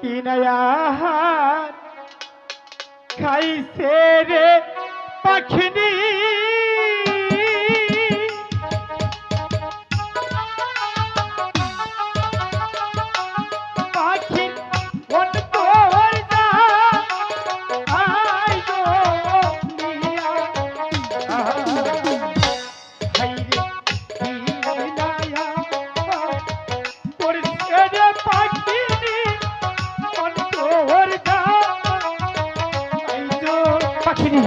কিনায়ার খাইছে রে পাখিনি। পাখিনি।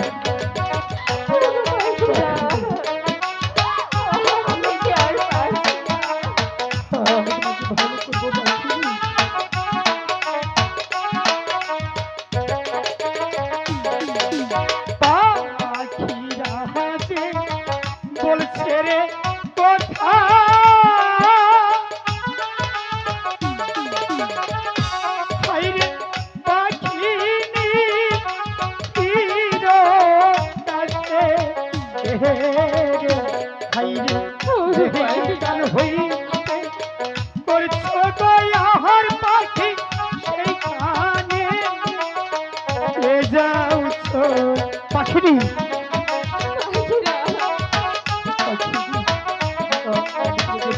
পাখিনি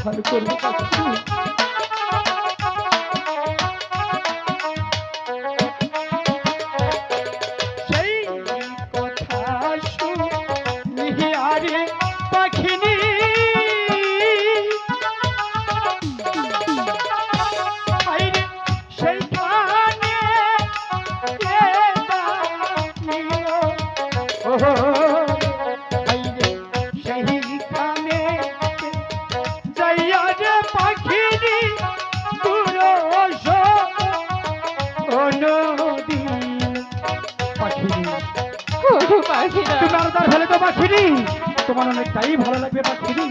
ভালো করবে পাখিনি তুমি আলাদার ফেলে তো পাখিনি তোমার অনেকটাই ভালো লাগবে পাখিনি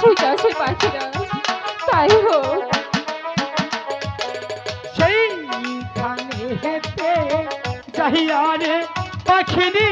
ঠিক আছে পাখিরা তাই হোক। সেইখানে হেতে চাহিয়া রে পাখিনি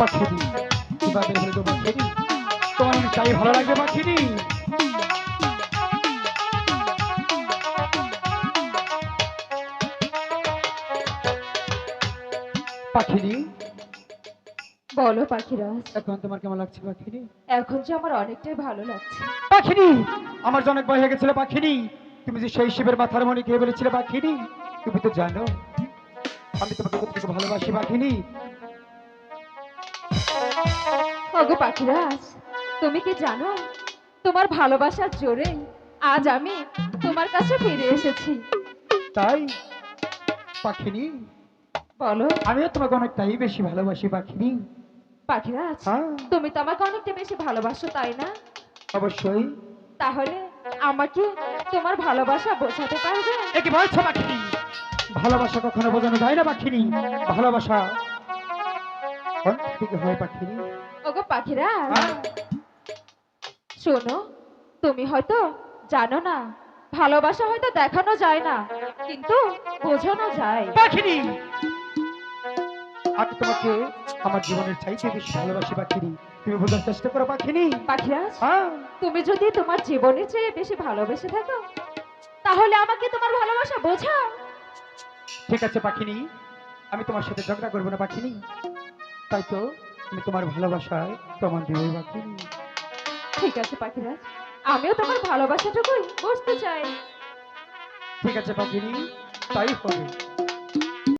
পাখিরি কীভাবে হলে তো পাখিরি তোমার চাই ভালো লাগবে পাখিরি পাখিরি বলো পাখিরা এখন তোমার কেমন লাগছে পাখিরি এখন যে আমার অনেকটাই ভালো লাগছে। পাখিরি আমার যে অনেক ভয় হয়ে গেছিল পাখিরি তুমি যে সেই শিবের মাথার মনে খেয়ে বলেছিলে পাখিরি তুমি তো জানো আমি তোমাকে কতটুকু ভালোবাসি পাখিনি। ওগো পাখিরাজ তুমি কি জানো তোমার ভালোবাসার জোরে আজ আমি তোমার কাছে ফিরে এসেছি। তাই পাখিনি? বলো। আমিও তোমাকে অনেকটাই বেশি ভালোবাসি পাখিনি। পাখিরাজ হ্যাঁ। তুমি তো আমাকে অনেকটা বেশি ভালোবাসো তাই না? অবশ্যই। তাহলে আমাকে তোমার ভালোবাসা বোঝাতে পারবে? একে বলছো পাখিনি? ভালোবাসা কখনো বোঝানো যায় না পাখিনি। ভালোবাসা হয় পাখিনি ওগো পাখিরাজ হ্যাঁ। শোনো তুমি হয়তো জানো না ভালোবাসা হয়তো দেখানো যায় না কিন্তু বোঝানো যায়। পাখিনি আমি তোমাকে আমার জীবনের চাইতে বেশি ভালোবাসি পাখিনি তুমি বোঝার চেষ্টা করো পাখিনি পাখিরাজ হ্যাঁ। তুমি যদি তোমার জীবনের চেয়ে বেশি ভালোবেসে থাকো তাহলে আমাকে তোমার ভালোবাসা বোঝাও। ঠিক আছে পাখিনি আমি তোমার সাথে ঝগড়া করব না পাখিনি তাই তো আমি তোমার ভালোবাসায় প্রমাণ দিব পাখিনি ঠিক আছে পাখিরাজ আমিও তোমার ভালোবাসাটুকুই বুঝতে চাই। ঠিক আছে পাখিনি তাই হবে।